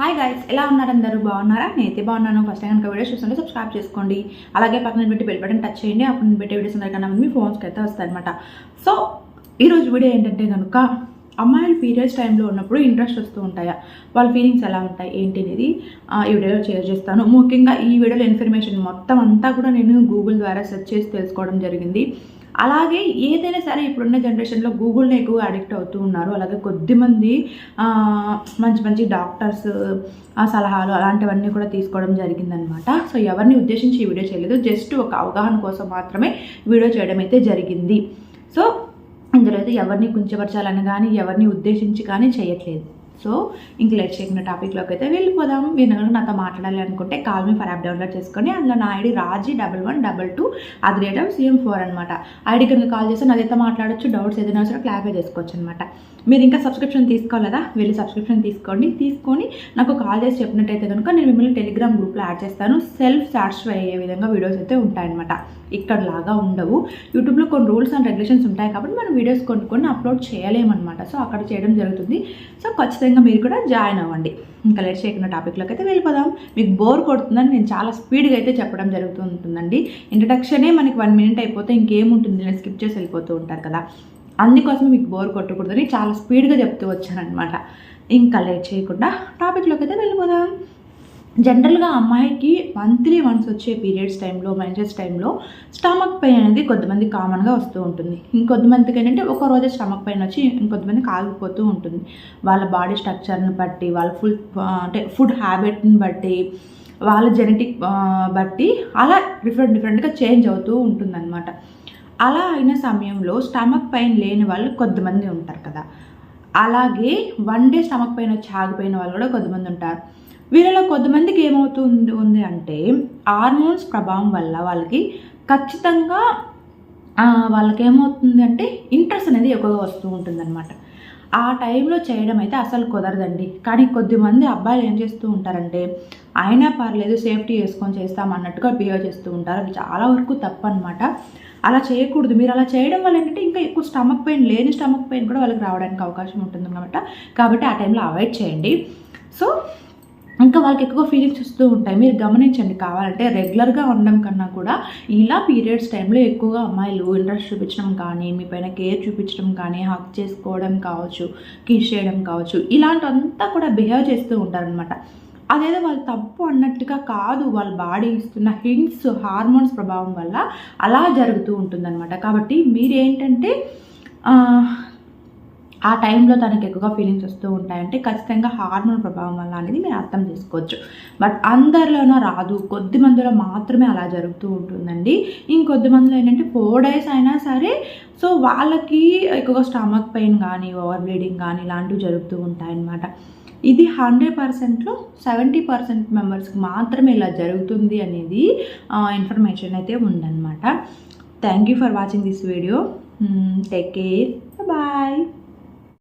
Hi guys ఎలా ఉన్నారు అందరూ? బాగున్నారా? నేనైతే బాగున్నాను. ఫస్ట్ టైం కనుక వీడియోస్ చూస్తుంటే సబ్స్క్రైబ్ చేసుకోండి. అలాగే పక్కన పెట్టి బెల్ బటన్ టచ్ చేయండి. అప్పుడు నేను పెట్టే వీడియోస్ అందరికన్నా మీ ఫోన్స్కి అయితే వస్తాయన్నమాట. సో ఈరోజు వీడియో ఏంటంటే కనుక అమ్మాయిలు పీరియడ్స్ టైంలో ఉన్నప్పుడు ఇంట్రెస్ట్ వస్తూ ఉంటాయా? వాళ్ళ ఫీలింగ్స్ ఎలా ఉంటాయి? ఏంటి అనేది ఈ వీడియోలో షేర్ చేస్తాను. ముఖ్యంగా ఈ వీడియోలో ఇన్ఫర్మేషన్ మొత్తం అంతా కూడా నేను గూగుల్ ద్వారా సెర్చ్ చేసి తెలుసుకోవడం జరిగింది. అలాగే ఏదైనా సరే ఇప్పుడున్న జనరేషన్లో గూగుల్ని ఎక్కువ అడిక్ట్ అవుతూ ఉన్నారు. అలాగే కొద్దిమంది మంచి మంచి డాక్టర్స్ సలహాలు అలాంటివన్నీ కూడా తీసుకోవడం జరిగిందనమాట సో ఎవరిని ఉద్దేశించి ఈ వీడియో చేయలేదు. జస్ట్ ఒక అవగాహన కోసం మాత్రమే వీడియో చేయడం అయితే జరిగింది. సో ఇందులో అయితే ఎవరిని కుంచపరచాలని కానీ ఎవరిని ఉద్దేశించి కానీ చేయట్లేదు. సో ఇంక లెట్ చేయకుండా టాపిక్లోకి అయితే వెళ్ళిపోదాం. మీరు నగరం నాతో మాట్లాడాలి అనుకుంటే call me for app download చేసుకొని అందులో నా ID Raji double one double two అది రేట్ ఆఫ్ సీఎం ఫోర్ అనమాట ఐడి కనుక కాల్ చేస్తే నాదైతే మాట్లాడొచ్చు డౌట్స్ ఏదైనా సరే క్లారిఫై చేసుకోవచ్చు అనమాట మీరు ఇంకా సబ్స్క్రిప్షన్ తీసుకోలేదా వెళ్ళి సబ్స్క్రిప్షన్ తీసుకోండి. తీసుకొని నాకు కాల్ చేసి చెప్పినట్టయితే కనుక నేను మిమ్మల్ని టెలిగ్రామ్ గ్రూప్లో యాడ్ చేస్తాను. సెల్ఫ్ సాటిస్ఫై అయ్యే విధంగా వీడియోస్ అయితే ఉంటాయన్నమాట. ఇక్కడ లాగా ఉండవు యూట్యూబ్లో కొన్ని రూల్స్ అండ్ రెగ్యులేషన్స్ ఉంటాయి కాబట్టి మనం వీడియోస్ కొనుక్కొని అప్లోడ్ చేయలేమన్నమాట. సో అక్కడ చేయడం జరుగుతుంది. సో ఖచ్చితంగా మీరు కూడా జాయిన్ అవ్వండి. ఇంకా లేట్ చేయకుండా టాపిక్లోకి అయితే వెళ్ళిపోదాం. మీకు బోర్ కొడుతుందని నేను చాలా స్పీడ్గా అయితే చెప్పడం జరుగుతూ ఉంటుందండి ఇంట్రడక్షనే మనకి వన్ మినిట్ అయిపోతే ఇంకేముంటుంది? నేను స్కిప్ చేసి వెళ్ళిపోతూ ఉంటారు కదా. అందుకోసం మీకు బోర్ కొట్టకూడదని చాలా స్పీడ్గా చెప్తూ వచ్చానమాట ఇంకా లేట్ చేయకుండా టాపిక్లోకి అయితే వెళ్ళిపోదాం. జనరల్గా అమ్మాయికి మంత్లీ వన్స్ వచ్చే పీరియడ్స్ టైంలో మెన్సెస్ టైంలో స్టమక్ పెయిన్ అనేది కొద్దిమంది కామన్గా వస్తూ ఉంటుంది. ఇంకొద్దిమందికి ఏంటంటే ఒక రోజే స్టమక్ పెయిన్ వచ్చి ఇంకొంతమందికి ఆగిపోతూ ఉంటుంది. వాళ్ళ బాడీ స్ట్రక్చర్ని బట్టి వాళ్ళ ఫుల్ అంటే ఫుడ్ హ్యాబిట్ని బట్టి వాళ్ళ జెనెటిక్ బట్టి అలా డిఫరెంట్ డిఫరెంట్గా చేంజ్ అవుతూ ఉంటుందన్నమాట. అలా అయిన సమయంలో స్టమక్ పెయిన్ లేని వాళ్ళు కొద్దిమంది ఉంటారు కదా. అలాగే వన్ డే స్టమక్ పెయిన్ వచ్చి ఆగిపోయిన వాళ్ళు కూడా కొద్దిమంది ఉంటారు. వీళ్ళలో కొద్దిమందికి ఏమవుతుంది ఉంది అంటే హార్మోన్స్ ప్రభావం వల్ల వాళ్ళకి ఖచ్చితంగా వాళ్ళకి ఏమవుతుంది అంటే ఇంట్రెస్ట్ అనేది ఎక్కువగా వస్తూ ఉంటుందన్నమాట. ఆ టైంలో చేయడం అయితే అసలు కుదరదండి. కానీ కొద్దిమంది అబ్బాయిలు ఏం చేస్తూ ఉంటారంటే అయినా పర్లేదు సేఫ్టీ వేసుకొని చేస్తాం అన్నట్టుగా బిహేవ్ చేస్తూ ఉంటారు. అది చాలా వరకు తప్పు అనమాట అలా చేయకూడదు. మీరు అలా చేయడం వల్ల ఏంటంటే ఇంకా ఎక్కువ స్టమక్ పెయిన్ లేని స్టమక్ పెయిన్ కూడా వాళ్ళకి రావడానికి అవకాశం ఉంటుంది అనమాట కాబట్టి ఆ టైంలో అవాయిడ్ చేయండి. సో ఇంకా వాళ్ళకి ఎక్కువ ఫీలింగ్స్ వస్తూ ఉంటాయి. మీరు గమనించండి కావాలంటే రెగ్యులర్గా ఉండడం కన్నా కూడా ఇలా పీరియడ్స్ టైంలో ఎక్కువగా అమ్మాయిలు ఇంట్రెస్ట్ చూపించడం కానీ మీ పైన కేర్ చూపించడం కానీ హక్ చేసుకోవడం కావచ్చు కిష్ చేయడం కావచ్చు ఇలాంటివంతా కూడా బిహేవ్ చేస్తూ ఉంటారనమాట అదేదో వాళ్ళు తప్పు అన్నట్టుగా కాదు వాళ్ళ బాడీ ఇస్తున్న హింట్స్ హార్మోన్స్ ప్రభావం వల్ల అలా జరుగుతూ ఉంటుందన్నమాట. కాబట్టి మీరేంటంటే ఆ టైంలో తనకి ఎక్కువగా ఫీలింగ్స్ వస్తూ ఉంటాయంటే ఖచ్చితంగా హార్మోన్ ప్రభావం వల్ల అనేది మీరు అర్థం చేసుకోవచ్చు. బట్ అందరిలోనూ రాదు. కొద్ది మందిలో మాత్రమే అలా జరుగుతూ ఉంటుందండి. ఇంకొద్ది మందిలో ఏంటంటే ఫోర్ డేస్ అయినా సరే సో వాళ్ళకి ఎక్కువగా స్టమక్ పెయిన్ కానీ ఓవర్ బ్లీడింగ్ కానీ ఇలాంటివి జరుగుతూ ఉంటాయన్నమాట. ఇది హండ్రెడ్ పర్సెంట్లో సెవెంటీ పర్సెంట్ మెంబర్స్కి మాత్రమే ఇలా జరుగుతుంది అనేది ఇన్ఫర్మేషన్ అయితే ఉందన్నమాట. Thank you for watching this video take care bye